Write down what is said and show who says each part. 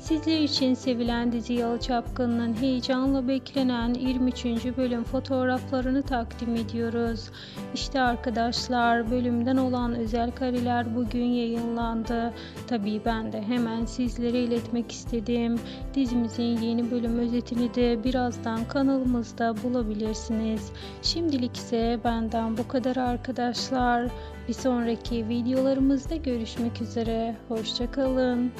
Speaker 1: Sizler için sevilen dizi Yalı Çapkın'ın heyecanla beklenen 23. bölüm fotoğraflarını takdim ediyoruz. İşte arkadaşlar bölümden olan özel kareler bugün yayınlandı. Tabii ben de hemen sizlere iletmek istedim. Dizimizin yeni bölüm özetini de birazdan kanalımızda bulabilirsiniz. Şimdilik ise benden bu kadar arkadaşlar. Bir sonraki videolarımızda görüşmek üzere. Hoşçakalın.